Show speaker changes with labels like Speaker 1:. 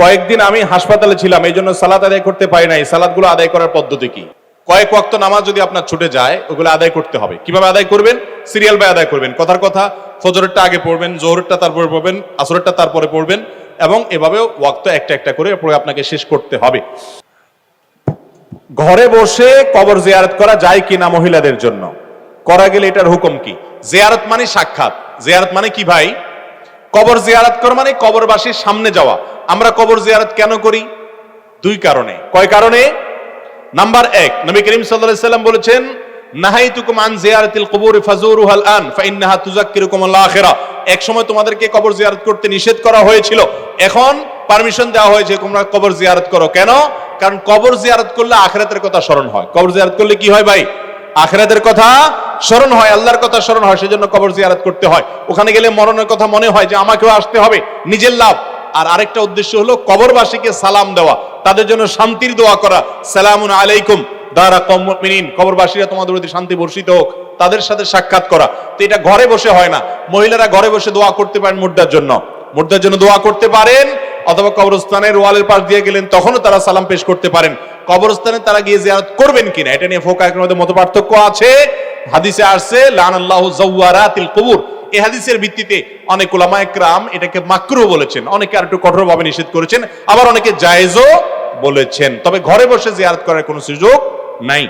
Speaker 1: কয়েকদিন আমি হাসপাতালে ছিলাম, এই জন্য সালাদ আদায় করতে পারি নাই। সালাদগুলো আদায় করার পদ্ধতি কি? কয়েক ওয়াক্ত নামাজ যদি আপনার ছুটে যায়, ওগুলো আদায় করতে হবে। কীভাবে আদায় করবেন? সিরিয়াল বাই আদায় করবেন। কথার কথা, ফজরেরটা আগে পড়বেন, জোহরেরটা তারপরে পড়বেন, আসরেরটা তারপরে পড়বেন এবং এভাবেও ওয়াক্ত একটা একটা করে পরে আপনাকে শেষ করতে হবে। ঘরে বসে কবর জিয়ারত করা যায় কিনা মহিলাদের জন্য? করা গেলে এটার হুকুম কি? জিয়ারত মানে সাক্ষাৎ। জিয়ারত মানে কি ভাই? কবর জিয়ারত করা মানে কবরবাসীর সামনে যাওয়া। আমরা কবর জিয়ারত কেন করি? দুই কারণে। কয় কারণে? নাম্বার এক, নবী করিম আলাইহি সাল্লাম বলেছেন, নাহাইতুকুম আন জিয়ারাতিল কুবুর ফাজুরুহাল আন, ফাইন্নাহা তুযাক্কিরুকুম আল আখিরা। এক সময় তোমাদেরকে কবর জিয়ারত করতে নিষেধ করা হয়েছিল। এখন পারমিশন দেওয়া হয়েছে, তোমরা কবর জিয়ারত করো। কেন? কারণ কবর জিয়ারত করলে আখিরাতের কথা স্মরণ হয়। কবর জিয়ারত করলে কি হয় ভাই? আখিরাতের কথা স্মরণ হয়, আল্লাহর কথা স্মরণ হয়, সেজন্য কবর জিয়ারত করতে হয়। ওখানে গেলে মরণের কথা মনে হয় যে আমাকেও আসতে হবে, নিজের লাভ। আর আরেকটা উদ্দেশ্য হলো কবরবাসীকে সালাম দেওয়া, তাদের জন্য শান্তির দোয়া করা। সালামুন আলাইকুম, দারা কমিন কবরবাসীরা তোমাদের প্রতি শান্তি বর্ষিত হোক, তাদের সাথে সাক্ষাৎ করা। তো এটা ঘরে বসে হয় না, মহিলারা ঘরে বসে দোয়া করতে পারেন মুদ্রার জন্য। মুদ্রার জন্য দোয়া করতে পারেন, অথবা কবরস্থানের ওয়ালের পাশ দিয়ে গেলেন, তখনও তারা সালাম পেশ করতে পারেন। কবরস্থানে তারা গিয়ে জিয়ারত করবেন কিনা, এটা নিয়ে ফোকা মধ্যে মত পার্থক্য আছে? হাদিসে আসছে লান আল্লাহ জাওয়ারাতিল কবুর। এই হাদিসের ভিত্তিতে অনেক ওলামা একরাম এটাকে মাকরু বলেছেন। অনেকে আর একটু কঠোরভাবে নিষেধ করেছেন, আবার অনেকে জায়েজও বলেছেন। তবে ঘরে বসে জিয়ারত করার কোনো সুযোগ নাই।